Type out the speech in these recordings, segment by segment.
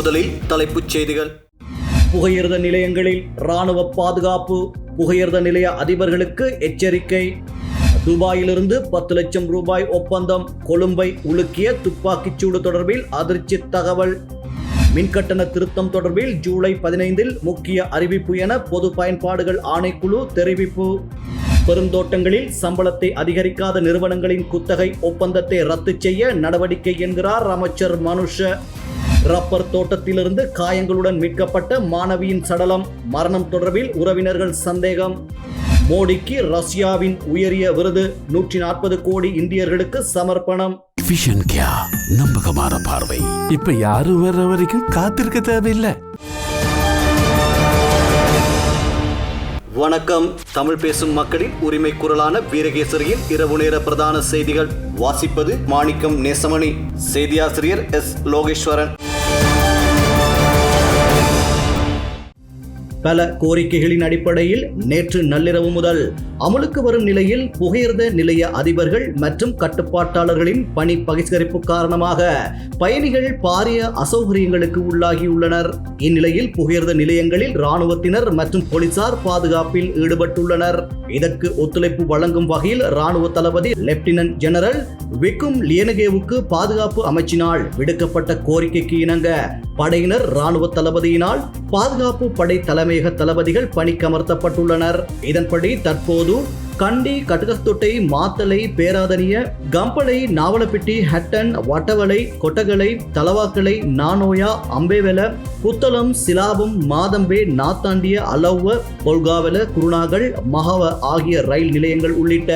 முதலில் தலைப்புச் செய்திகள். புகையிரத நிலையங்களில் ராணுவ பாதுகாப்பு புகையிரத நிலைய அதிபர்களுக்கு எச்சரிக்கை. துபாயிலிருந்து பத்து லட்சம் ரூபாய் ஒப்பந்தம் கொழும்பை உலுக்கிய துப்பாக்கிச்சூடு தொடர்பில் அதிர்ச்சி தகவல். மின்கட்டண திருத்தம் தொடர்பில் ஜூலை பதினைந்தில் முக்கிய அறிவிப்பு என பொது பயன்பாடுகள் ஆணைக்குழு தெரிவிப்பு. பெருந்தோட்டங்களில் சம்பளத்தை அதிகரிக்காத நிறுவனங்களின் குத்தகை ஒப்பந்தத்தை ரத்து செய்ய நடவடிக்கை என்கிறார் அமைச்சர் மனுஷ. ரப்பர் தோட்டத்திலிருந்து காயங்களுடன் மீட்கப்பட்ட மாணவியின் சடலம். மரணம் தொடர்பில் உறவினர்கள் சந்தேகம். மோடிக்கு ரஷ்யாவின் உயரிய விருது. நூற்றி நாற்பது கோடி இந்தியர்களுக்கு சமர்ப்பணம். விஷன் கியா நம்பகமான பார்வை. இப்ப யாரும் வர்ற வரைக்கும் காத்திருக்க தேவையில்லை. வணக்கம். தமிழ் பேசும் மக்களின் உரிமை குரலான வீரகேசரியின் இரவு நேர பிரதான செய்திகள். வாசிப்பது மாணிக்கம் நேசமணி. செய்தியாசிரியர் எஸ் லோகேஸ்வரன். பல கோரிக்கைகளின் அடிப்படையில் நேற்று நள்ளிரவு முதல் அமலுக்கு வரும் நிலையில் புகையிரத நிலைய அதிபர்கள் மற்றும் கட்டுப்பாட்டாளர்களின் பணி பகிஷ்கரிப்பு காரணமாக பயணிகள் பாரிய அசௌகரியங்களுக்கு உள்ளாகியுள்ளனர். இந்நிலையில் புகையிரத நிலையங்களில் இராணுவத்தினர் மற்றும் போலீசார் பாதுகாப்பில் ஈடுபட்டுள்ளனர். இதற்கு ஒத்துழைப்பு வழங்கும் வகையில் ராணுவ தளபதி லெப்டினன்ட் ஜெனரல் விக்கும் லியனகேவுக்கு பாதுகாப்பு அமைச்சினால் விடுக்கப்பட்ட கோரிக்கைக்கு இணங்க படையினர் இராணுவ தளபதியினால் பாதுகாப்பு படை தலைமை தலைமையக தளபதிகள் பணிக்கமர்த்தப்பட்டுள்ளனர். இதன்படி தற்போது கண்டி கட்டுகத்தொட்டை மாத்தலை பேராதனிய கம்பளை நாவலப்பிட்டி ஹட்டன் வட்டவளை கொட்டகலை தலவாக்கலை நானோயா அம்பேவெல புத்தளம் சிலாபம் மாதம்பே நாத்தாண்டிய அலவ்வ பொல்காவல குருணாகல் மகவ ஆகிய ரயில் நிலையங்கள் உள்ளிட்ட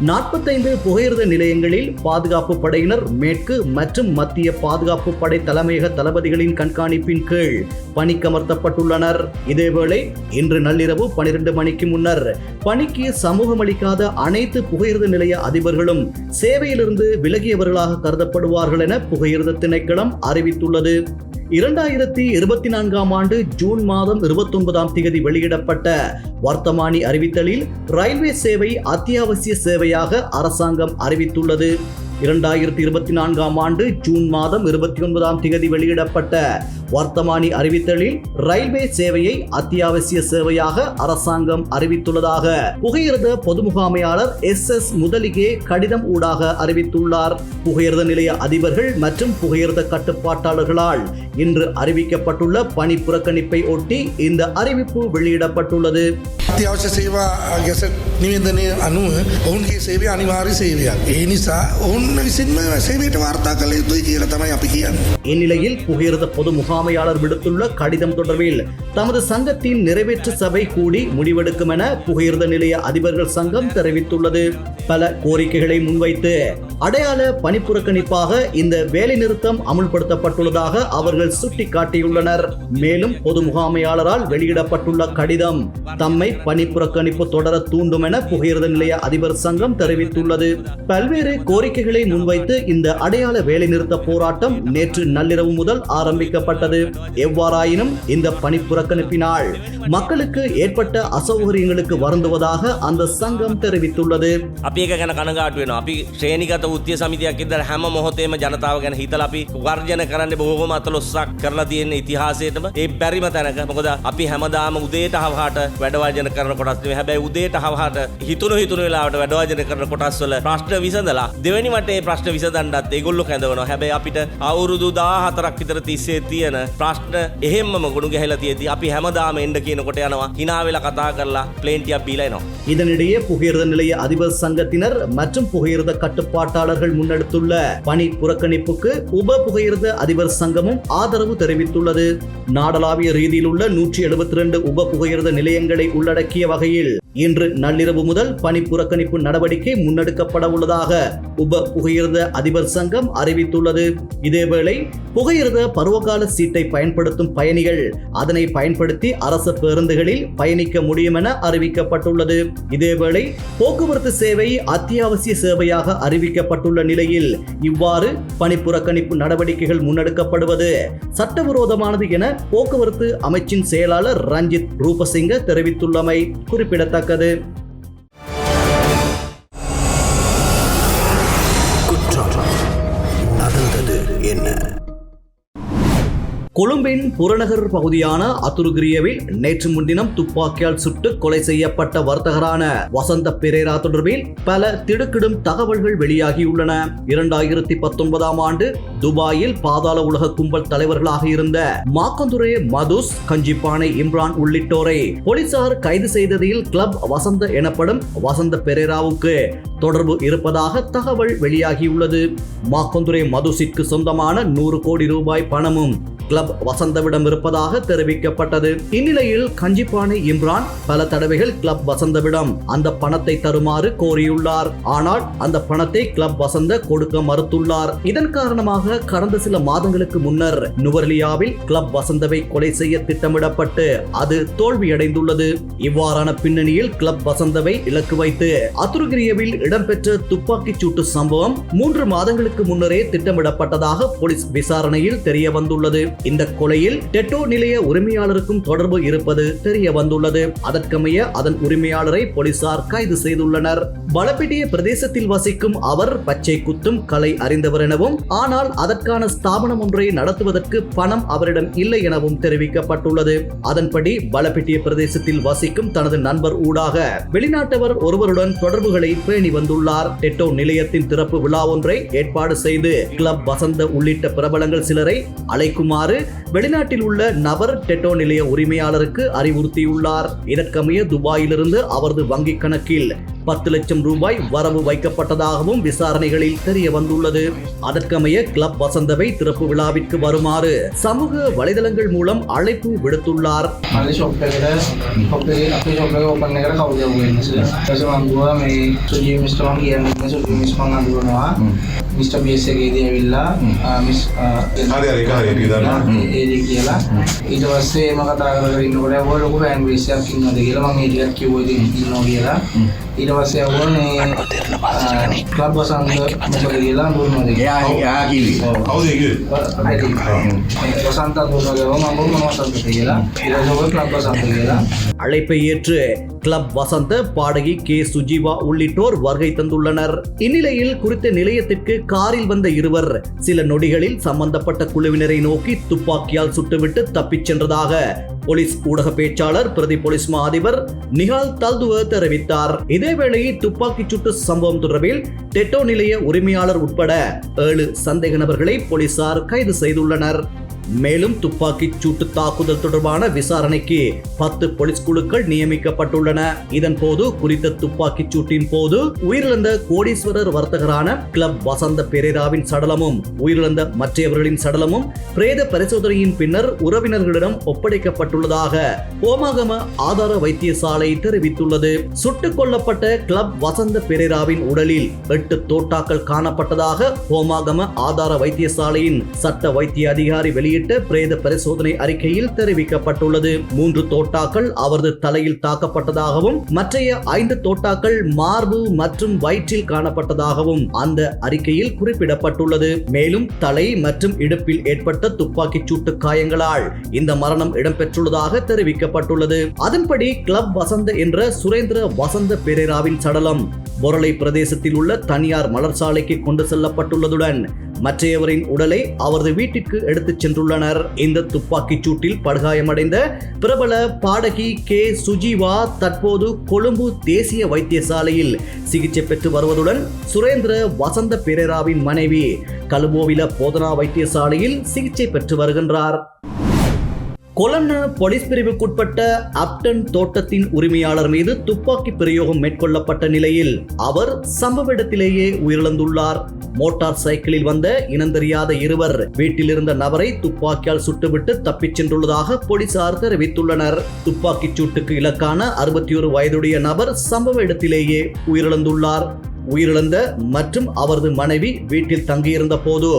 நாற்பத்தைந்து புகையிரத நிலையங்களில் பாதுகாப்பு படையினர் மேற்கு மற்றும் மத்திய பாதுகாப்பு படை தலைமையக தளபதிகளின் கண்காணிப்பின் கீழ் பணிக்கமர்த்தப்பட்டுள்ளனர். இதேவேளை இன்று நள்ளிரவு பனிரெண்டு மணிக்கு முன்னர் பணிக்கு சமூகமளிக்காத அனைத்து புகையிரத நிலைய அதிபர்களும் சேவையிலிருந்து விலகியவர்களாக கருதப்படுவார்கள் என புகையிரத திணைக்களம் அறிவித்துள்ளது. இரண்டாயிரத்தி இருபத்தி நான்காம் ஆண்டு ஜூன் மாதம் இருபத்தொன்பதாம் தேதி வெளியிடப்பட்ட வர்த்தமானி அறிவித்தலில் ரயில்வே சேவை அத்தியாவசிய சேவையாக அரசாங்கம் அறிவித்துள்ளது. இரண்டாயிரத்தி இருபத்தி நான்காம் ஆண்டு ஜூன் மாதம் இருபத்தி ஒன்பதாம் தேதி வெளியிடப்பட்ட வர்த்தமானி அறிவித்தலில் ரயில்வே சேவையை அத்தியாவசிய சேவையாக அரசாங்கம் அறிவித்துள்ளதாக புகையிரத பொது முகாமையாளர் எஸ் எஸ் முதலிகே கடிதம் ஊடாக அறிவித்துள்ளார் புகையிரத நிலைய அதிபர்கள் மற்றும் புகையிரத கட்டுப்பாட்டாளர்களால் இன்று அறிவிக்கப்பட்டுள்ள பணி புறக்கணிப்பை ஒட்டி இந்த அறிவிப்பு வெளியிடப்பட்டுள்ளது අත්‍යවශ්‍ය සේවා ගැසට නිවේදනය අනුව ඔවුන්ගේ සේවය අනිවාර්ය සේවයක්. ඒ නිසා ඔවුන් இந்நிலையில் புகையிரத பொது முகாமையாளர் விடுத்துள்ள கடிதம் தொடர்பில் தமது சங்கத்தின் நிறைவேற்று சபை கூடி முடிவெடுக்கும் என புகையிரத நிலைய அதிபர்கள் சங்கம் தெரிவித்துள்ளது. பல கோரிக்கைகளை முன்வைத்து அடையாள பணிப்புறக்கணிப்பாக இந்த வேலைநிறுத்தம் அமுல்படுத்தப்பட்டுள்ளதாக அவர்கள் சுட்டிக்காட்டியுள்ளனர். மேலும் பொது முகாமையாளரால் வெளியிடப்பட்டுள்ள கடிதம் தம்மை பணிப்புறக்கணிப்பு தொடர தூண்டும் என புகையிரத நிலைய அதிபர் சங்கம் தெரிவித்துள்ளது. பல்வேறு கோரிக்கைகளை முன்வைத்து இந்த அடையாள வேலைநிறுத்த போராட்டம் நேற்று நள்ளிரவு முதல் ஆரம்பிக்கப்பட்டது எவ்வாறாயினும் இந்த பணிப்புறக்கணிப்பினால் மக்களுக்கு ஏற்பட்ட அசௌகரியங்களுக்கு வருந்துவதாக அந்த சங்கம் தெரிவித்துள்ளது අපි එක ගැන කනගාට වෙන අපි ශ්‍රේණිගත උත්තිය සමිතියක් ඉදර හැම මොහොතේම ජනතාව ගැන හිතල අපි වර්ජන කරන්න බොහෝම අතලොස්සක් කරලා තියෙන ඉතිහාසයටම ඒ බැරිම තැනක මොකද අපි හැමදාම උදේට හවාට වැඩවාජන කරන කොටස් නෙවෙයි. හැබැයි උදේට හවාට හිතුණු හිතුණු වෙලාවට වැඩවාජන කරන කොටස් වල ප්‍රශ්න විසඳලා දෙවැනි වටේ ප්‍රශ්න විසඳන්නත් ඒගොල්ලෝ කැඳවනවා. හැබැයි අපිට අවුරුදු 14ක් විතර තිස්සේ තියෙන ප්‍රශ්න එහෙම්මම ගොනු ගැහිලා තියෙද්දි අපි හැමදාම එන්න කියනකොට යනවා hina වෙලා කතා කරලා ප්ලේන් ටිකක් බීලා එනවා. இதனிடையே புகையிரத நிலைய அதிபர் சங்கத்தினர் மற்றும் புகையிரத கட்டுப்பாட்டாளர்கள் முன்னெடுத்துள்ள பணி புறக்கணிப்புக்கு உப புகையிரத அதிபர் சங்கமும் ஆதரவு தெரிவித்துள்ளது நாடளாவிய ரீதியில் உள்ள நூற்றி எழுபத்தி ரெண்டு உப புகையிரத நிலையங்களை உள்ளடக்கிய வகையில் இன்று நள்ளிரவு முதல் பணி புறக்கணிப்பு நடவடிக்கை முன்னெடுக்கப்பட உள்ளதாக உப புகையிரத அதிபர் சங்கம் அறிவித்துள்ளது. இதேவேளை புகையிரத பருவகால சீட்டை பயன்படுத்தும் பயணிகள் அதனை பயன்படுத்தி அரசு பேருந்துகளில் பயணிக்க முடியும் என அறிவிக்கப்பட்டுள்ளது. இதேவேளை போக்குவரத்து சேவை அத்தியாவசிய சேவையாக அறிவிக்கப்பட்டுள்ள நிலையில் இவ்வாறு பணி புறக்கணிப்பு நடவடிக்கைகள் முன்னெடுக்கப்படுவது சட்டவிரோதமானது என போக்குவரத்து அமைச்சின் செயலாளர் ரஞ்சித் ரூபசிங்க தெரிவித்துள்ளமை குறிப்பிடத்தக்க குற்றம் கொழும்பின் புறநகர் பகுதியான அத்துருகிரியவில் நேற்று முன்தினம் துப்பாக்கியால் சுட்டு கொலை செய்யப்பட்ட வர்த்தகரான வசந்த பெரேரா தொடர்பில் பல திடுக்கிடும் தகவல்கள் வெளியாகியுள்ளன இரண்டாயிரத்தி பத்தொன்பதாம் ஆண்டு துபாயில் பாதாள உலக கும்பல் தலைவர்களாக இருந்த மாக்கந்துரே மதுஸ் கஞ்சிப்பானை இம்ரான் உள்ளிட்டோரை போலீசார் கைது செய்ததில் கிளப் வசந்த எனப்படும் வசந்த பெரேராவுக்கு தொடர்பு இருப்பதாக தகவல் வெளியாகியுள்ளது மாக்கந்துரே மதுசிற்கு சொந்தமான நூறு கோடி ரூபாய் பணமும் கிளப் வசந்தவிடம் இருப்பதாக தெரிவிக்கப்பட்டது. இந்நிலையில் கஞ்சிப்பானை இம்ரான் பல தடவைகள் கிளப் வசந்தவிடம் அந்த பணத்தை தருமாறு கோரியுள்ளார். ஆனால் அந்த பணத்தை கிளப் வசந்த கொடுக்க மறுத்துள்ளார். இதன் காரணமாக கடந்த சில மாதங்களுக்கு முன்னர் நுவர்லியாவில் கிளப் வசந்தவை கொலை செய்ய திட்டமிடப்பட்டு அது தோல்வியடைந்துள்ளது. இவ்வாறான பின்னணியில் கிளப் வசந்தவை இலக்கு வைத்து அத்துருகிரியவில் இடம்பெற்ற துப்பாக்கிச் சூட்டு சம்பவம் மூன்று மாதங்களுக்கு முன்னரே திட்டமிடப்பட்டதாக போலீஸ் விசாரணையில் தெரிய வந்துள்ளது இந்த கொலையில் டெட்டோ நிலைய உரிமையாளருக்கும் தொடர்பு இருப்பது தெரிய வந்துள்ளது. அதற்கமைய அதன் உரிமையாளரை போலீசார் கைது செய்துள்ளனர். பலப்பிட்டிய பிரதேசத்தில் வசிக்கும் அவர் பச்சை குத்தும் கலை அறிந்தவர் எனவும் ஆனால் அதற்கான ஸ்தாபனம் ஒன்றை நடத்துவதற்கு பணம் அவரிடம் இல்லை எனவும் தெரிவிக்கப்பட்டுள்ளது. அதன்படி பலப்பிட்டிய பிரதேசத்தில் வசிக்கும் தனது நண்பர் ஊடாக வெளிநாட்டவர் ஒருவருடன் தொடர்புகளை பேணி வந்துள்ளார். டெட்டோ நிலையத்தின் திறப்பு விழா ஒன்றை ஏற்பாடு செய்து கிளப் வசந்த உள்ளிட்ட பிரபலங்கள் சிலரை அழைக்குமாறு செய்யுமாறு வெளிநாட்டில் உள்ள நபர் டெட்டோ நிலைய உரிமையாளருக்கு அறிவுறுத்தியுள்ளார். இதற்கமைய துபாயிலிருந்து அவரது வங்கிக் கணக்கில் பத்து லட்சம் ரூபாய் வரவு வைக்கப்பட்டதாகவும் விசாரணைகளில் தெரிய வந்துள்ளது. அதற்கமைய கிளப் வசந்தவை திறப்பு விழாவிற்கு வருமாறு சமூக வலைதளங்கள் மூலம் அழைப்பு விடுத்துள்ளார். மிஸ்டர் ඒද කියලා. ඊට පස්සේ ම කතා කර ඉන්නකොට ඔය ලොකු ෆෑන් බේසයක් ඉන්නවද කියලා? මම ඒ ටිකක් කිව්වා ඉතින් ඉන්නවා කියලා. அழைப்பை ஏற்று கிளப் வசந்த பாடகி கே. சுஜீவா உள்ளிட்டோர் வருகை தந்துள்ளனர். இந்நிலையில் குறித்த நிலையத்திற்கு காரில் வந்த இருவர் சில நொடிகளில் சம்பந்தப்பட்ட குழுவினரை நோக்கி துப்பாக்கியால் சுட்டுவிட்டு தப்பிச் சென்றதாக போலீஸ் ஊடக பேச்சாளர் பிரதி போலீஸ் மா அதிபர் நிகால் தல்துவ தெரிவித்தார். இதேவேளை துப்பாக்கிச் சூட்டு சம்பவம் தொடர்பில் டெட்டோ நிலைய உரிமையாளர் உட்பட ஏழு சந்தேக நபர்களை போலீசார் கைது செய்துள்ளனர். மேலும் துப்பாக்கிச் சூட்டு தாக்குதல் தொடர்பான விசாரணைக்கு பத்து போலீஸ் குழுக்கள் நியமிக்கப்பட்டுள்ளன. இதன் போது குறித்த துப்பாக்கிச் சூட்டின் போது உயிரிழந்த கோடீஸ்வரர் வர்த்தகரான கிளப் வசந்த பெரேராவின் சடலமும் உயிரிழந்த மற்றையவர்களின் சடலமும் பிரேத பரிசோதனையின் பின்னர் உறவினர்களிடம் ஒப்படைக்கப்பட்டுள்ளதாக ஓமாகம ஆதார வைத்தியசாலை தெரிவித்துள்ளது. சுட்டுக் கொல்லப்பட்ட கிளப் வசந்த பெரேராவின் உடலில் எட்டு தோட்டாக்கள் காணப்பட்டதாக ஹோமாகம ஆதார வைத்தியசாலையின் சட்ட வைத்திய அதிகாரி வெளியிட்டு வெளியிட்ட பிரேத பரிசோதனை அறிக்கையில் தெரிவிக்கப்பட்டுள்ளது. மூன்று தோட்டாக்கள் அவரது தலையில் தாக்கப்பட்டதாகவும் மற்றைய ஐந்து தோட்டாக்கள் மார்பு மற்றும் வயிற்றில் காணப்பட்டதாகவும் அந்த அறிக்கையில் குறிப்பிடப்பட்டுள்ளது. மேலும் தலை மற்றும் இடுப்பில் ஏற்பட்ட துப்பாக்கிச் சூட்டு காயங்களால் இந்த மரணம் இடம்பெற்றுள்ளதாக தெரிவிக்கப்பட்டுள்ளது. அதன்படி கிளப் வசந்த என்ற சுரேந்திர வசந்த பெரேராவின் சடலம் பொரளை பிரதேசத்தில் உள்ள தனியார் மலர்சாலைக்கு கொண்டு செல்லப்பட்டுள்ளதுடன் மற்றையவரின் உடலை அவரது வீட்டிற்கு எடுத்துச் சென்றுள்ளனர். இந்த துப்பாக்கிச் சூட்டில் படுகாயமடைந்த பிரபல பாடகி கே. சுஜீவா தற்போது கொழும்பு தேசிய வைத்தியசாலையில் சிகிச்சை பெற்று வருவதுடன் சுரேந்திர வசந்த பெரேராவின் மனைவி கலுபோவில போதனா வைத்தியசாலையில் சிகிச்சை பெற்று வருகின்றார். கொலன்ன போலீஸ் பிரிவுக்குட்பட்ட அப்டன் தோட்டத்தின் உரிமையாளர் மீது துப்பாக்கி பிரயோகம் மேற்கொள்ளப்பட்ட நிலையில் அவர் சம்பவ இடத்திலேயே உயிரிழந்துள்ளார். மோட்டார் சைக்கிளில் வந்த இனந்தெரியாத இருவர் வீட்டில் இருந்த நபரை துப்பாக்கியால் சுட்டுவிட்டு தப்பிச் சென்றுள்ளதாக போலீசார் தெரிவித்துள்ளனர். துப்பாக்கிச் சூட்டுக்கு இலக்கான அறுபத்தி ஒரு வயதுடைய நபர் சம்பவ இடத்திலேயே உயிரிழந்துள்ளார். உயிரிழந்த மற்றும் அவரது மனைவி வீட்டில் தங்கியிருந்த போது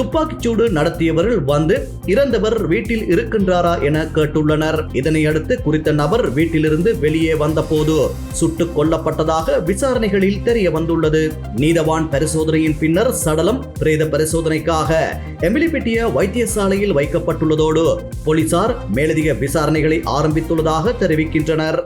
துப்பாக்கிச்சூடு நடத்தியவர்கள் வந்து இறந்தவர் வீட்டில் இருக்கின்றாரா என கேட்டுள்ளனர். இதனை அடுத்து குறித்த நபர் வீட்டிலிருந்து வெளியே வந்தபோது சுட்டுக் கொல்லப்பட்டதாக விசாரணைகளில் தெரிய வந்துள்ளது. நீதவான் பரிசோதனையின் பின்னர் சடலம் பிரேத பரிசோதனைக்காக எமிலிபெட்டிய வைத்தியசாலையில் வைக்கப்பட்டுள்ளதோடு போலீசார் மேலதிக விசாரணைகளை ஆரம்பித்துள்ளதாக தெரிவிக்கின்றனர்.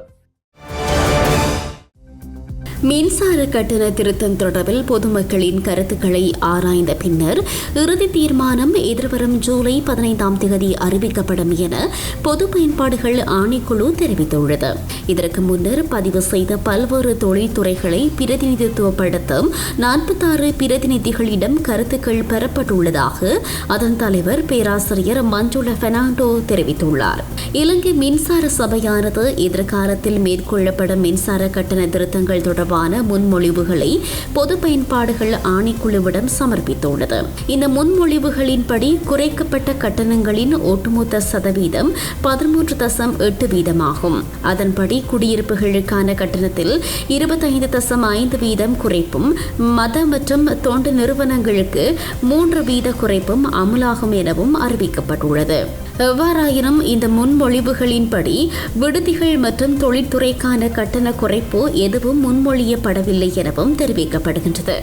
மின்சார கட்டண திருத்தம் தொடர்பில் பொதுமக்களின் கருத்துக்களை ஆராய்ந்த பின்னர் இறுதி தீர்மானம் எதிர்வரும் ஜூலை பதினைந்தாம் தேதி அறிவிக்கப்படும் என பொது பயன்பாடுகள் ஆணைக்குழு தெரிவித்துள்ளது. இதற்கு முன்னர் பதிவு செய்த பல்வேறு தொழில்துறைகளை பிரதிநிதித்துவப்படுத்தும் நாற்பத்தாறு பிரதிநிதிகளிடம் கருத்துக்கள் பெறப்பட்டுள்ளதாக அதன் தலைவர் பேராசிரியர் மஞ்சுள பெர்னாண்டோ தெரிவித்துள்ளார். இலங்கை மின்சார சபையானது எதிர்காலத்தில் மேற்கொள்ளப்படும் மின்சார கட்டண திருத்தங்கள் தொடர்பான முன்மொழிவுகளை பொது பயன்பாடுகள் ஆணைக்குழுவிடம் சமர்ப்பித்துள்ளது. இந்த முன்மொழிவுகளின்படி குறைக்கப்பட்ட கட்டணங்களின் ஒட்டுமொத்த சதவீதம் பதிமூன்று தசம் எட்டு வீதமாகும். அதன்படி குடியிருப்புகளுக்கான கட்டணத்தில் இருபத்தைந்து தசம் ஐந்து வீதம் குறைப்பும் மத மற்றும் தொண்டு நிறுவனங்களுக்கு மூன்று வீத குறைப்பும் அமலாகும் எனவும் அறிவிக்கப்பட்டுள்ளது. எவ்வாறாயினும் இந்த முன்மொழிவுகளின்படி விடுதிகள் மற்றும் தொழில்துறைக்கான கட்டண குறைப்பு எதுவும் முன்மொழியப்படவில்லை எனவும் தெரிவிக்கப்படுகின்றது.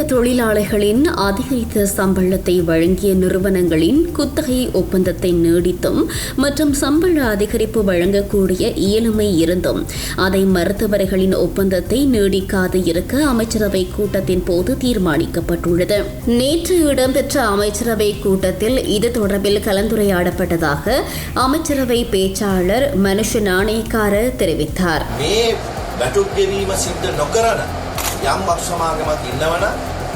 பெருந்தோட்ட தொழிலாளர்களின் அதிகரித்த சம்பளத்தை வழங்கிய நிறுவனங்களின் குத்தகை ஒப்பந்தத்தை நீடித்தும் மற்றும் சம்பள அதிகரிப்பு வழங்கக்கூடிய இயலுமை இருந்தும் அதை மருத்துவர்களின் ஒப்பந்தத்தை நீடிக்காது இருக்க அமைச்சரவை கூட்டத்தின் போது தீர்மானிக்கப்பட்டுள்ளது. நேற்று இடம்பெற்ற அமைச்சரவை கூட்டத்தில் இது தொடர்பில் கலந்துரையாடப்பட்டதாக அமைச்சரவை பேச்சாளர் மனுஷ நாணயக்காரர் தெரிவித்தார். මේ වැටුප් ගෙවීම සිද්ධ නොකරන යම් වතු සමාගමක් ඉන්නවන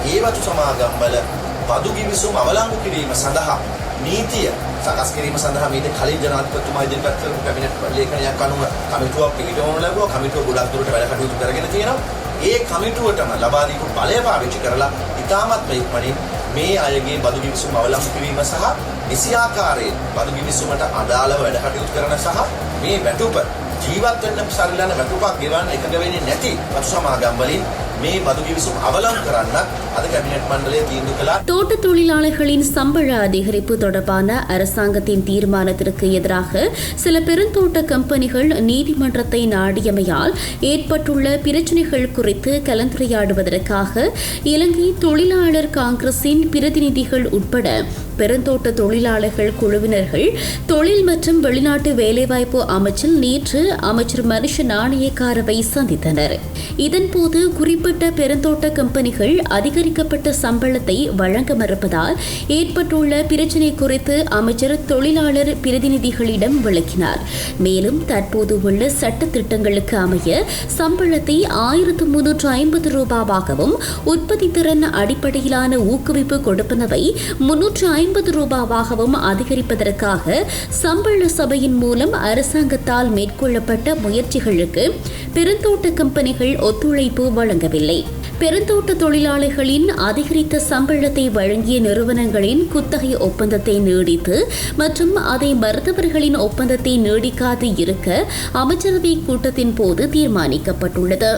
ඒ වතු සමාගම්වල බදු ගිවිසුම් අවලංගු කිරීම සඳහා නීතිය සකස් කිරීම සඳහා මීට කලින් ජනාධිපතිතුමා ඉදිරිපත් කරපු කැබිනට් ලේඛනයක් අනුව කමිටුවක් පිළිගවනු ලැබුවා. කමිටුව ගොඩක් දුරට වැඩ කටයුතු කරගෙන තියෙනවා. ඒ කමිටුවටම ලබා දීපු බලය පාවිච්චි කරලා ඉතාමත්ම ඉක්මනින් මේ අයගේ බදු ගිවිසුම් අවලංගු කිරීම සහ නිසි ආකාරයෙන් බදු ගිවිසුමට අදාළව වැඩ කටයුතු කරන සහ මේ වැටුප ජීවත් වෙන්න සරිලන වැටුපක් ගෙවන්න එකඟ වෙන්නේ නැති වතු සමාගම් වලින් මේ බදු ගිවිසුම් අවලංගු කරන්නත් අද කැබිනට් මණ්ඩලය තීන්දුව කළා தோட்ட தொழிலாளர்களின் சம்பள அதிகரிப்பு தொடர்பான அரசாங்கத்தின் தீர்மானத்திற்கு எதிராக சில பெருந்தோட்ட கம்பெனிகள் நீதிமன்றத்தை நாடியமையால் ஏற்பட்டுள்ள பிரச்சினைகள் குறித்து கலந்துரையாடுவதற்காக இலங்கை தொழிலாளர் காங்கிரசின் பிரதிநிதிகள் உட்பட பெருந்தோட்ட தொழிலாளர்கள் குழுவினர்கள் தொழில் மற்றும் வெளிநாட்டு வேலைவாய்ப்பு அமைச்சில் நேற்று அமைச்சர் மனுஷ நாணயக்காரவை சந்தித்தனர். இதன்போது குறிப்பிட்ட பெருந்தோட்ட கம்பெனிகள் அதிகரிக்கப்பட்ட சம்பளத்தை வழங்க மறுப்பதால் ஏற்பட்டுள்ள பிரச்சினை குறித்து அமைச்சர் தொழிலாளர் பிரதிநிதிகளிடம் விளக்கினார். மேலும் தற்போது உள்ள சட்ட திட்டங்களுக்கு அமைய சம்பளத்தை ஆயிரத்து முன்னூற்று ஐம்பது ரூபாவாகவும் உற்பத்தி திறன் அடிப்படையிலான ஊக்குவிப்பு கொடுப்பனவை முன்னூற்று ஐம்பது ரூபாவாகவும் அதிகரிப்பதற்காக சம்பள சபையின் மூலம் அரசாங்கத்தால் மேற்கொள்ளப்பட்ட முயற்சிகளுக்கு பெருந்தோட்ட கம்பெனிகள் ஒத்துழைப்பு வழங்கவில்லை. பெருந்தோட்ட தொழிலாளர்களின் அதிகரித்த சம்பளத்தை வழங்கிய நிறுவனங்களின் குத்தகை ஒப்பந்தத்தை நீடித்து மற்றும் அதை மருத்துவர்களின் ஒப்பந்தத்தை நீடிக்காது இருக்க அமைச்சரவை கூட்டத்தின் போது தீர்மானிக்கப்பட்டுள்ளது.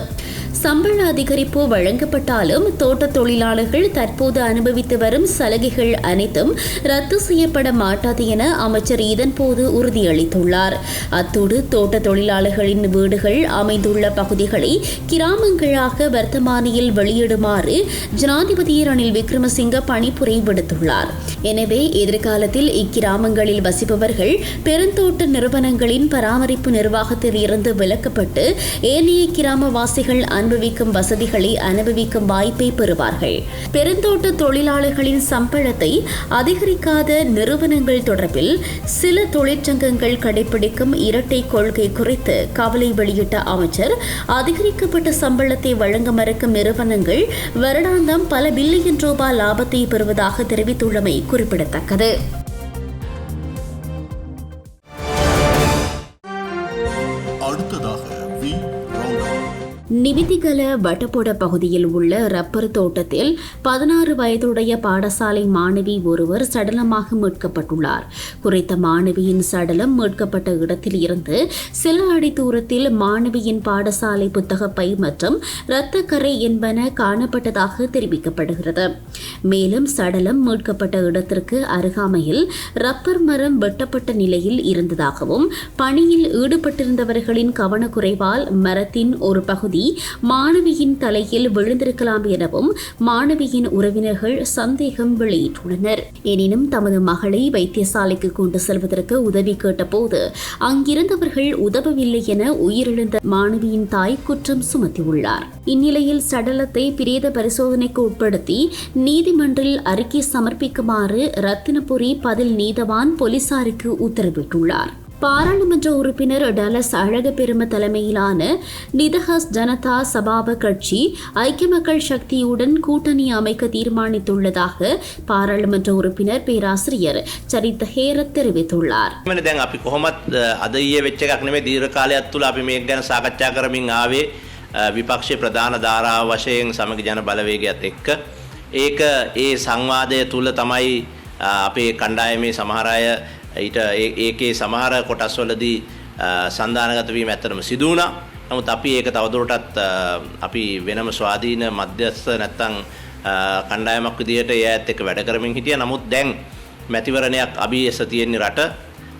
சம்பள அதிகரிப்பு வழங்கப்பட்டாலும் தோட்ட தொழிலாளர்கள் தற்போது அனுபவித்து வரும் சலுகைகள் அனைத்தும் ரத்து செய்யப்பட மாட்டாது என அமைச்சர் இதன்போது உறுதியளித்துள்ளார். அத்தோடு தோட்ட தொழிலாளர்களின் வீடுகள் அமைந்துள்ள பகுதிகளை கிராமங்களாக வர்த்தமானியில் விரைவில் வெளியிடுமாறு ஜனாதிபதி ரணில் விக்ரமசிங்க பணிப்புரை விடுத்துள்ளார். எனவே எதிர்காலத்தில் இக்கிராமங்களில் வசிப்பவர்கள் பெருந்தோட்ட நிறுவனங்களின் பராமரிப்பு நிர்வாகத்தில் இருந்து விலக்கப்பட்டு ஏனைய கிராமவாசிகள் அனுபவிக்கும் வசதிகளை அனுபவிக்கும் வாய்ப்பை பெறுவார்கள். பெருந்தோட்ட தொழிலாளர்களின் சம்பளத்தை அதிகரிக்காத நிறுவனங்கள் தொடர்பில் சில தொழிற்சங்கங்கள் கடைபிடிக்கும் இரட்டை கொள்கை குறித்து கவலை வெளியிட்ட அமைச்சர் அதிகரிக்கப்பட்ட சம்பளத்தை வழங்க மறுக்கும் நிறுவனம் நிறுவனங்கள் வருடாந்தம் பல பில்லியன் ரூபாய் லாபத்தை பெறுவதாக தெரிவித்துள்ளமை குறிப்பிடத்தக்கது. நிவிதிகல வட்டப்புட பகுதியில் உள்ள ரப்பர் தோட்டத்தில் பதினாறு வயதுடைய பாடசாலை மாணவி ஒருவர் சடலமாக மீட்கப்பட்டுள்ளார். குறித்த மாணவியின் சடலம் மீட்கப்பட்ட இடத்தில் இருந்து சில அடி தூரத்தில் மாணவியின் பாடசாலை புத்தக பை மற்றும் இரத்தக்கரை என்பன காணப்பட்டதாக தெரிவிக்கப்படுகிறது. மேலும் சடலம் மீட்கப்பட்ட இடத்திற்கு அருகாமையில் ரப்பர் மரம் வெட்டப்பட்ட நிலையில் இருந்ததாகவும் பணியில் ஈடுபட்டிருந்தவர்களின் கவனக்குறைவால் மரத்தின் ஒரு பகுதி மாணவியின் தலையில் விழுந்திருக்கலாம் எனவும் மாணவியின் உறவினர்கள் சந்தேகம் வெளியிட்டுள்ளனர். எனினும் தமது மகளை வைத்தியசாலைக்கு கொண்டு செல்வதற்கு உதவி கேட்டபோது அங்கிருந்தவர்கள் உதவவில்லை என உயிரிழந்த மாணவியின் தாய் குற்றம் சுமத்தியுள்ளார். இந்நிலையில் சடலத்தை பிரேத பரிசோதனைக்கு உட்படுத்தி நீதிமன்றில் அறிக்கை சமர்ப்பிக்குமாறு ரத்தினபுரி பதில் நீதவான் போலீசாருக்கு உத்தரவிட்டுள்ளார். பாராளுமன்ற உறுப்பினர் டலஸ் அழகப்பெரும தலைமையிலான நிதஹஸ் ஜனதா சபாப கட்சி ஐக்கிய மக்கள் சக்தியுடன் கூட்டணி அமைக்க தீர்மானித்துள்ளதாக பாராளுமன்ற உறுப்பினர் பேராசிரியர் சரித்த ஹேரத் தெரிவித்துள்ளார் මෙන දැන් අපි කොහොමත් අ, අද ඊයේ වෙච්ච එකක් නෙමෙයි දීර්ඝ කාලයක් තුල අපි මේක ගැන සාකච්ඡා කරමින් ආවේ අ, විපක්ෂයේ ප්‍රධාන ධාරාව වශයෙන් සමග ජන බලවේගයත් එක්ක ඒක ඒ සංවාදය තුල තමයි අ, අපේ කණ්ඩායමේ සමහර අය ඊට ඒ- ඒකේ සමහර කොටස්වලදී අ, සන්දානගත වීම ඇත්තටම සිදු වුණා. නමුත් අපි ඒක තවදුරටත් අ, අපි වෙනම ස්වාධීන මධ්‍යස්ථ නැත්තම් අ, කණ්ඩායමක් විදිහට ඒ ඇත් එක්ක වැඩ කරමින් හිටියා. නමුත් දැන් මැතිවරණයක් අභියස තියෙන්නේ රට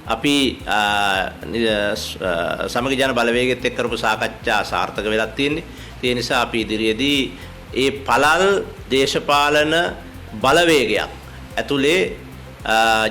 අපි ආ, නි- ස්- ආ, සමග ජන බලවේගෙත් එක්ක කරපු සාකච්ඡා සාර්ථක වෙලක් තියෙන්නේ. ඒ නිසා අපි ඉදිරියේදී ඒ පළල් දේශපාලන බලවේගයක් ඇතුලේ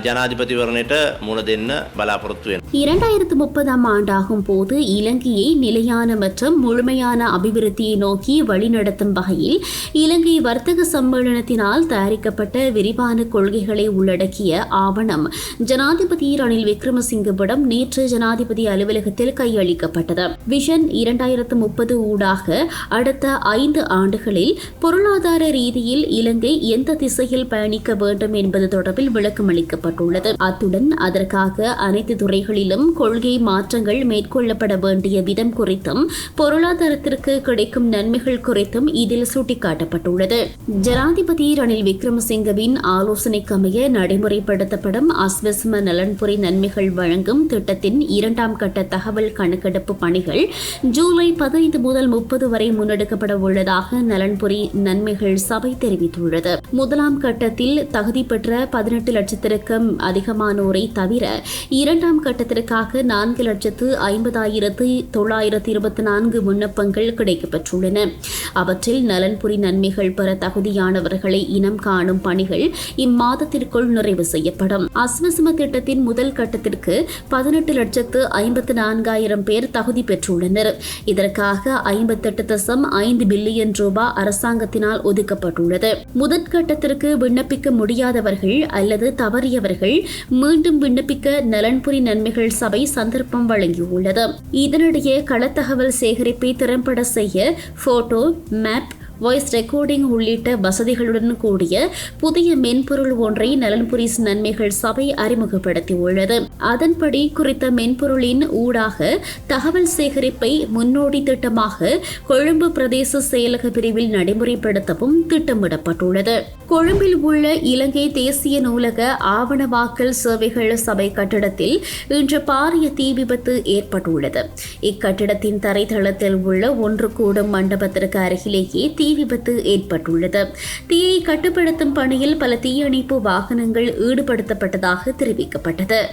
ஜனாதிபதிவரனிட்ட மூணு தென்ன பலாபுரத்து இரண்டாயிரத்து முப்பதாம் ஆண்டாகும் போது இலங்கையை நிலையான மற்றும் முழுமையான அபிவிருத்தியை நோக்கி வழிநடத்தும் வகையில் இலங்கை வர்த்தக சம்மேளனத்தினால் தயாரிக்கப்பட்ட விரிவான கொள்கைகளை உள்ளடக்கிய ஆவணம் ஜனாதிபதி ரணில் விக்ரமசிங்கவிடம் நேற்று ஜனாதிபதி அலுவலகத்தில் கையளிக்கப்பட்டது. விஷன் இரண்டாயிரத்து முப்பது ஊடாக அடுத்த ஐந்து ஆண்டுகளில் பொருளாதார ரீதியில் இலங்கை எந்த திசையில் பயணிக்க வேண்டும் என்பது தொடர்பில் விளக்க அளிக்கப்பட்டுள்ளது. அத்துடன் அதற்காக அனைத்து துறைகளிலும் கொள்கை மாற்றங்கள் மேற்கொள்ளப்பட வேண்டிய விதம் குறித்தும் பொருளாதாரத்திற்கு கிடைக்கும் நன்மைகள் குறித்தும் இதில் சுட்டிக்காட்டப்பட்டுள்ளது. ஜனாதிபதி ரணில் விக்ரமசிங்கவின் ஆலோசனைக்கமைய நடைமுறைப்படுத்தப்படும் அஸ்வஸ்ம நலன்புரி நன்மைகள் வழங்கும் திட்டத்தின் இரண்டாம் கட்ட தகவல் கணக்கெடுப்பு பணிகள் ஜூலை பதினைந்து முதல் முப்பது வரை முன்னெடுக்கப்பட உள்ளதாக நலன்புரி நன்மைகள் சபை தெரிவித்துள்ளது. முதலாம் கட்டத்தில் தகுதி பெற்ற பதினெட்டு லட்சத்திற்கும் அதிகமானோரை தவிர இரண்டாம் கட்டத்திற்காக நான்கு லட்சத்து ஐம்பதாயிரத்து தொள்ளாயிரத்து இருபத்தி நான்கு விண்ணப்பங்கள் கிடைக்கப்பெற்றுள்ளன. அவற்றில் நலன்புரி நன்மைகள் பெற தகுதியானவர்களை இனம் காணும் பணிகள் இம்மாதத்திற்குள் நிறைவு செய்யப்படும். அஸ்வசம திட்டத்தின் முதல் கட்டத்திற்கு பதினெட்டு லட்சத்து ஐம்பத்து நான்காயிரம் பேர் தகுதி பெற்றுள்ளனர். இதற்காக ஐம்பத்தெட்டு தசம் ஐந்து பில்லியன் ரூபாய் அரசாங்கத்தினால் ஒதுக்கப்பட்டுள்ளது. முதற்கட்டத்திற்கு விண்ணப்பிக்க முடியாதவர்கள் அல்லது தவறியவர்கள் மீண்டும் விண்ணப்பிக்க நலன்புரி நன்மைகள் சபை சந்தர்ப்பம் வழங்கியுள்ளது. இதனிடையே களத்தகவல் சேகரிப்பை திறம்பட செய்ய போட்டோ மேப் வாய்ஸ் ரெக்கார்டிங் உள்ளிட்ட வசதிகளுடன் கூடிய புதிய மென்பொருள் ஒன்றை நலன்புரிஸ் நன்மைகள் சபை அறிமுகப்படுத்தியுள்ளது. அதன்படி குறித்த மென்பொருளின் ஊடாக தகவல் சேகரிப்பை முன்னோடி திட்டமாக கொழும்பு பிரதேச செயலக பிரிவில் நடைமுறைப்படுத்தவும் திட்டமிடப்பட்டுள்ளது. கொழும்பில் உள்ள இலங்கை தேசிய நூலக ஆவணவாக்கல் சேவைகள் சபை கட்டிடத்தில் இன்று பாரிய தீ விபத்து ஏற்பட்டுள்ளது. இக்கட்டிடத்தின் தரைத்தளத்தில் உள்ள ஒன்று கூடும் மண்டபத்திற்கு அருகிலேயே தீ விபத்து ஏற்பட்டுள்ளது. தீயை கட்டுப்படுத்தும் பணியில் பல தீயணைப்பு வாகனங்கள் ஈடுபடுத்தப்பட்டதாக தெரிவிக்கப்பட்டது.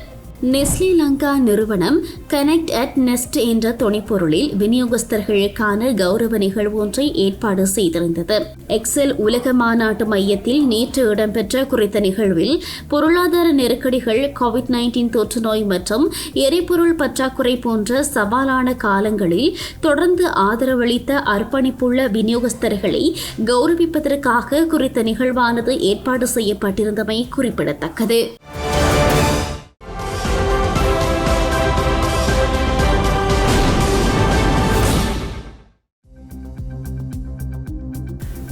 நெஸ்லே லங்கா நிறுவனம் கனெக்ட் அட் நெஸ்ட் என்ற துணைப்பொருளில் விநியோகஸ்தர்களுக்கான கௌரவ நிகழ்வு ஒன்றை ஏற்பாடு செய்திருந்தது. எக்ஸல் உலக மாநாட்டு மையத்தில் நேற்று இடம்பெற்ற குறித்த நிகழ்வில் பொருளாதார நெருக்கடிகள் கோவிட் நைன்டீன் தொற்று நோய் மற்றும் எரிபொருள் பற்றாக்குறை போன்ற சவாலான காலங்களில் தொடர்ந்து ஆதரவளித்த அர்ப்பணிப்புள்ள விநியோகஸ்தர்களை கௌரவிப்பதற்காக குறித்த நிகழ்வானது ஏற்பாடு செய்யப்பட்டிருந்தமை குறிப்பிடத்தக்கது.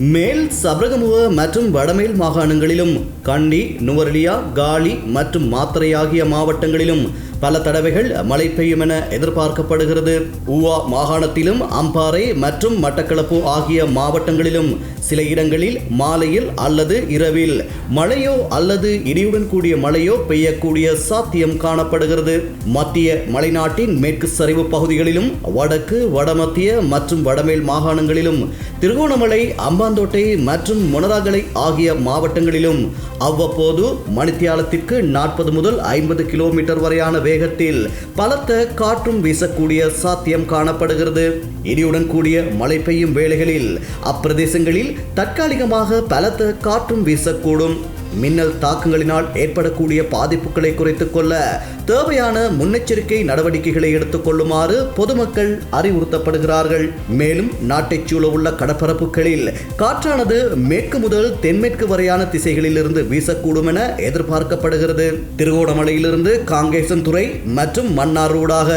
மேல் சபரகமுவ மற்றும் வடமேல் மாகாணங்களிலும் கண்டி நுவரெலியா காலி மற்றும் மாத்திரை ஆகிய மாவட்டங்களிலும் பல தடவைகள் மழை பெய்யும் என எதிர்பார்க்கப்படுகிறது. ஊவா மாகாணத்திலும் அம்பாறை மற்றும் மட்டக்களப்பு ஆகிய மாவட்டங்களிலும் சில இடங்களில் மாலையில் அல்லது இரவில் மழையோ அல்லது இடியுடன் கூடிய மழையோ பெய்யக்கூடிய சாத்தியம் காணப்படுகிறது. மத்திய மலைநாட்டின் மேற்கு சரிவு பகுதிகளிலும் வடக்கு வடமத்திய மற்றும் வடமேல் மாகாணங்களிலும் திருகோணமலை அம்பாந்தோட்டை மற்றும் மொனராகலை ஆகிய மாவட்டங்களிலும் அவ்வப்போது மணித்தியாலத்திற்கு நாற்பது முதல் ஐம்பது கிலோமீட்டர் வரையான வேகத்தில் பலத்த காற்றும் வீசக்கூடிய சாத்தியம் காணப்படுகிறது. இடியுடன் கூடிய மழை பெய்யும் வேளைகளில் அப்பிரதேசங்களில் தற்காலிகமாக பலத்த காற்றும் வீசக்கூடும். மின்னல் தாக்கங்களினால் ஏற்படக்கூடிய பாதிப்புகளை குறைத்துக் கொள்ள தேவையான முன்னெச்சரிக்கை நடவடிக்கைகளை எடுத்துக்கொள்ளுமாறு பொதுமக்கள் அறிவுறுத்தப்படுகிறார்கள். மேலும் நாட்டைச் சூழ உள்ள கடற்பரப்புகளில் காற்றானது மேற்கு முதல் தென்மேற்கு வரையான திசைகளில் இருந்து வீசக்கூடும் என எதிர்பார்க்கப்படுகிறது. திருகோணமலையிலிருந்து காங்கேசன்துறை மற்றும் மன்னார் ஊடாக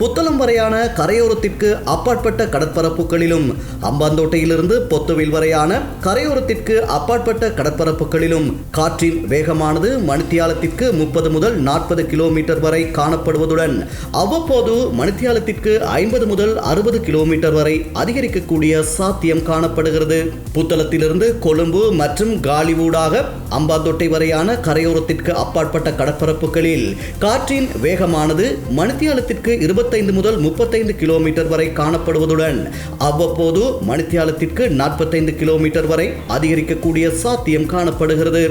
புத்தளம் வரையான கரையோரத்திற்கு அப்பாற்பட்ட கடற்பரப்புகளிலும் அம்பாந்தோட்டையிலிருந்து பொத்துவில் வரையான கரையோரத்திற்கு அப்பாற்பட்ட கடற்பரப்புகளிலும் காற்றின் வேகமானது மணித்தியாலத்திற்கு முப்பது முதல் நாற்பது கிலோமீட்டர் வரை காணப்படுவதுடன் அவ்வப்போது மணித்தியாலத்திற்கு ஐம்பது முதல் அறுபது கிலோமீட்டர் வரை அதிகரிக்கக்கூடிய சாத்தியம் காணப்படுகிறது. புத்தளத்திலிருந்து கொழும்பு மற்றும் காலிவூடாக அம்பாந்தோட்டை வரையான கரையோரத்திற்கு அப்பாற்பட்ட கடற்பரப்புகளில் காற்றின் வேகமானது மணித்தியாலத்திற்கு இருபத்தைந்து முதல் முப்பத்தைந்து கிலோமீட்டர் வரை காணப்படுவதுடன் அவ்வப்போது மணித்தியாலத்திற்கு நாற்பத்தைந்து கிலோமீட்டர் வரை அதிகரிக்கக்கூடிய சாத்தியம் காணப்படுகிறது.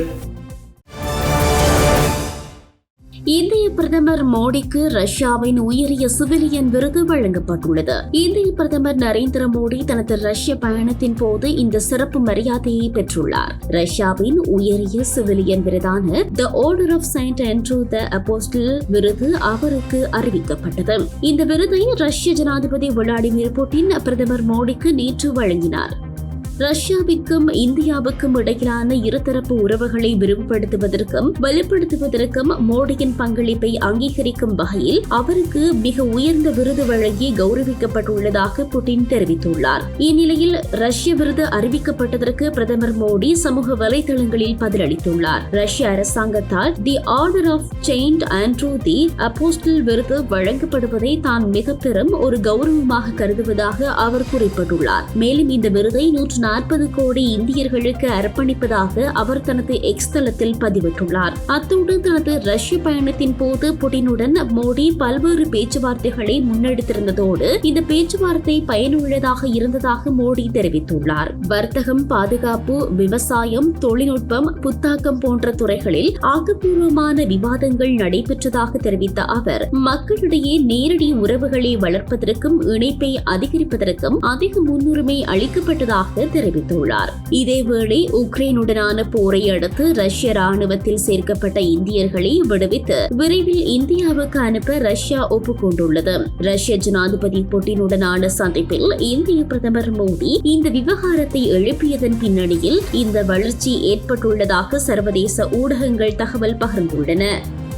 இந்திய பிரதமர் மோடிக்கு ரஷ்யாவின் உயரிய சிவிலியன் விருது வழங்கப்பட்டுள்ளது. இந்திய பிரதமர் நரேந்திர மோடி தனது ரஷ்ய பயணத்தின் போது இந்த சிறப்பு மரியாதையை பெற்றுள்ளார். ரஷ்யாவின் உயரிய சிவிலியன் விருதான the order of Saint Andrew the apostle விருது அவருக்கு அறிவிக்கப்பட்டது. இந்த விருதை ரஷ்ய ஜனாதிபதி விளாடிமிர் புட்டின் பிரதமர் மோடிக்கு நேற்று வழங்கினார். ரஷ்யாவிற்கும் இந்தியாவுக்கும் இடையிலான இருதரப்பு உறவுகளை விரிவுபடுத்துவதற்கும் வலுப்படுத்துவதற்கும் மோடியின் பங்களிப்பை அங்கீகரிக்கும் வகையில் அவருக்கு மிக உயர்ந்த விருது வழங்கி கௌரவிக்கப்பட்டுள்ளதாக புட்டின் தெரிவித்துள்ளார். இந்நிலையில் ரஷ்ய விருது அறிவிக்கப்பட்டதற்கு பிரதமர் மோடி சமூக வலைதளங்களில் பதிலளித்துள்ளார். ரஷ்ய அரசாங்கத்தால் the order of Saint Andrew the apostle விருது வழங்கப்படுவதை தான் மிக பெரும் ஒரு கௌரவமாக கருதுவதாக அவர் குறிப்பிட்டுள்ளார். மேலும் இந்த விருதை நூற்று நாற்பது கோடி இந்தியர்களுக்கு அர்ப்பணிப்பதாக அவர் தனது எக்ஸ் தளத்தில் பதிவிட்டுள்ளார். அத்தோடு தனது ரஷ்ய பயணத்தின் போது புடினுடன் மோடி பல்வேறு பேச்சுவார்த்தைகளை முன்னெடுத்திருந்ததோடு இந்த பேச்சுவார்த்தை பயனுள்ளதாக இருந்ததாக மோடி தெரிவித்துள்ளார். வர்த்தகம் பாதுகாப்பு விவசாயம் தொழில்நுட்பம் புத்தாக்கம் போன்ற துறைகளில் ஆக்கப்பூர்வமான விவாதங்கள் நடைபெற்றதாக தெரிவித்த அவர் மக்களிடையே நேரடி உறவுகளை வளர்ப்பதற்கும் இணைப்பை அதிகரிப்பதற்கும் அதிக முன்னுரிமை அளிக்கப்பட்டதாக தெரிவித்துள்ளார். இதேவேளை உக்ரைனுடனான போரை அடுத்து ரஷ்ய ராணுவத்தில் சேர்க்கப்பட்ட இந்தியர்களை விடுவித்து விரைவில் இந்தியாவுக்கு அனுப்ப ரஷ்யா ஒப்புக்கொண்டுள்ளது. ரஷ்ய ஜனாதிபதி புட்டினுடனான சந்திப்பில் இந்திய பிரதமர் மோடி இந்த விவகாரத்தை எழுப்பியதன் பின்னணியில் இந்த வளர்ச்சி ஏற்பட்டுள்ளதாக சர்வதேச ஊடகங்கள் தகவல் பகிர்ந்துள்ளன.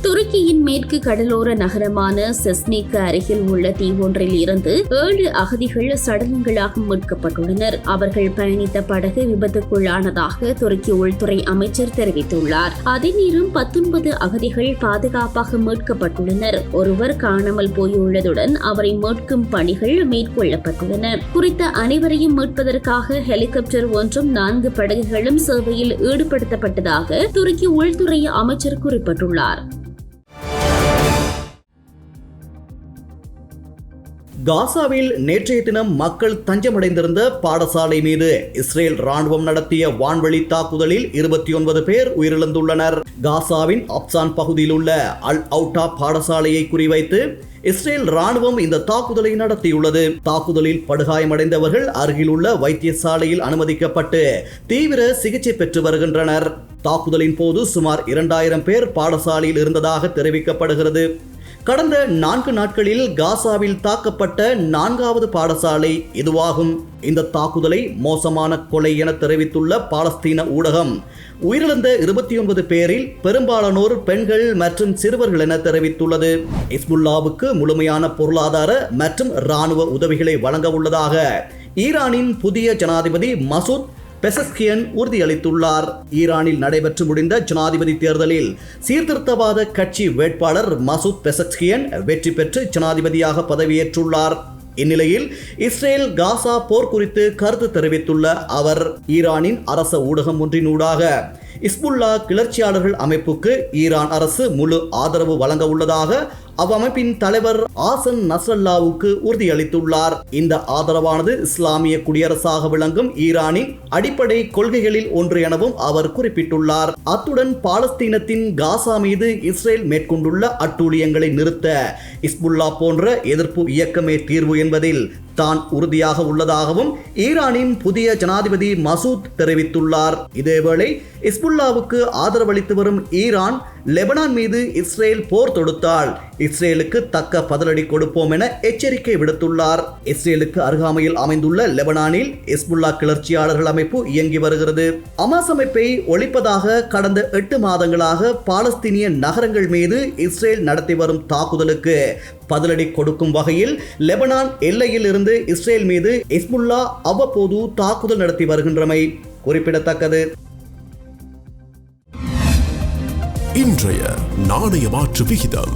துருக்கியின் மேற்கு கடலோர நகரமான செஸ்னிக்கு அருகில் உள்ள தீவொன்றில் இருந்து ஏழு அகதிகள் சடலங்களாக மீட்கப்பட்டுள்ளனர். அவர்கள் பயணித்த படகு விபத்துக்குள்ளானதாக துருக்கி உள்துறை அமைச்சர் தெரிவித்துள்ளார். அதே நேரம் பத்தொன்பது அகதிகள் பாதுகாப்பாக மீட்கப்பட்டுள்ளனர். ஒருவர் காணாமல் போயுள்ளதுடன் அவரை மீட்கும் பணிகள் மேற்கொள்ளப்பட்டுள்ளன. குறித்த அனைவரையும் மீட்பதற்காக ஹெலிகாப்டர் ஒன்றும் நான்கு படகுகளும் சேவையில் ஈடுபடுத்தப்பட்டதாக துருக்கி உள்துறை அமைச்சர் குறிப்பிட்டுள்ளார். காசாவில் நேற்றைய தினம் மக்கள் தஞ்சமடைந்திருந்த பாடசாலை மீது இஸ்ரேல் ராணுவம் நடத்திய வான்வழி தாக்குதலில் இருபத்தி ஒன்பது பேர் உயிரிழந்துள்ளனர். காசாவின் அப்சான் பகுதியில் உள்ள அல் அவுட்டா பாடசாலையை குறிவைத்து இஸ்ரேல் ராணுவம் இந்த தாக்குதலை நடத்தியுள்ளது. தாக்குதலில் படுகாயமடைந்தவர்கள் அருகிலுள்ள வைத்தியசாலையில் அனுமதிக்கப்பட்டு தீவிர சிகிச்சை பெற்று வருகின்றனர். தாக்குதலின் போது சுமார் இரண்டாயிரம் பேர் பாடசாலையில் இருந்ததாக தெரிவிக்கப்படுகிறது. கடந்த நான்கு நாட்களில் காசாவில் தாக்கப்பட்ட நான்காவது பாடசாலை இதுவாகும். இந்த தாக்குதலை மோசமான கொலை என தெரிவித்துள்ள பாலஸ்தீன ஊடகம் உயிரிழந்த இருபத்தி ஒன்பது பேரில் பெரும்பாலானோர் பெண்கள் மற்றும் சிறுவர்கள் என தெரிவித்துள்ளது. இஸ்புல்லாவுக்கு முழுமையான பொருளாதார மற்றும் இராணுவ உதவிகளை வழங்க உள்ளதாக ஈரானின் புதிய ஜனாதிபதி மசூத் பெசஸ்கியன் உறுதியளித்துள்ளார். ஈரானில் நடைபெற்று முடிந்த ஜனாதிபதி தேர்தலில் சீர்திருத்தவாத கட்சி வேட்பாளர் மசூத் பெசஸ்கியன் வெற்றி பெற்று ஜனாதிபதியாக பதவியேற்றுள்ளார். இந்நிலையில் இஸ்ரேல் காசா போர் குறித்து கருத்து தெரிவித்துள்ள அவர் ஈரானின் அரச ஊடகம் ஒன்றினூடாக இஸ்புல்லா கிளர்ச்சியாளர்கள் அமைப்புக்கு ஈரான் அரசு முழு ஆதரவு வழங்க உள்ளதாக அவ்வமைப்பின் தலைவர் ஆசன் நசல்லாவுக்கு உறுதியளித்துள்ளார். இந்த ஆதரவானது இஸ்லாமிய குடியரசாக விளங்கும் ஈரானின் அடிப்படை கொள்கைகளில் ஒன்று எனவும் அவர் குறிப்பிட்டுள்ளார். அத்துடன் பாலஸ்தீனத்தின் காசா மீது இஸ்ரேல் மேற்கொண்டுள்ள அட்டூழியங்களை நிறுத்த இஸ்புல்லா போன்ற எதிர்ப்பு இயக்கமே தீர்வு என்பதில் தான் உறுதியாக உள்ளதாகவும் ஈரானின் புதிய ஜனாதிபதி மசூத் தெரிவித்துள்ளார். இதேவேளை இஸ்புல்லாவுக்கு ஆதரவளித்து வரும் ஈரான் லெபனான் மீது இஸ்ரேல் போர் தொடுத்தால் இஸ்ரேலுக்கு தக்க பதிலடி கொடுப்போம் என எச்சரிக்கை விடுத்துள்ளார். இஸ்ரேலுக்கு அருகாமையில் அமைந்துள்ள லெபனானில் இஸ்புல்லா கிளர்ச்சியாளர்கள் அமைப்பு இயங்கி வருகிறது. அமாஸ் அமைப்பை ஒழிப்பதாக கடந்த எட்டு மாதங்களாக பாலஸ்தீனிய நகரங்கள் மீது இஸ்ரேல் நடத்தி வரும் தாக்குதலுக்கு பதிலடி கொடுக்கும் வகையில் லெபனான் எல்லையில் இருந்து இஸ்ரேல் மீது இஸ்புல்லா அவ்வப்போது தாக்குதல் நடத்தி வருகின்றமை குறிப்பிடத்தக்கது. இன்றைய நாணய மாற்று விகிதம்.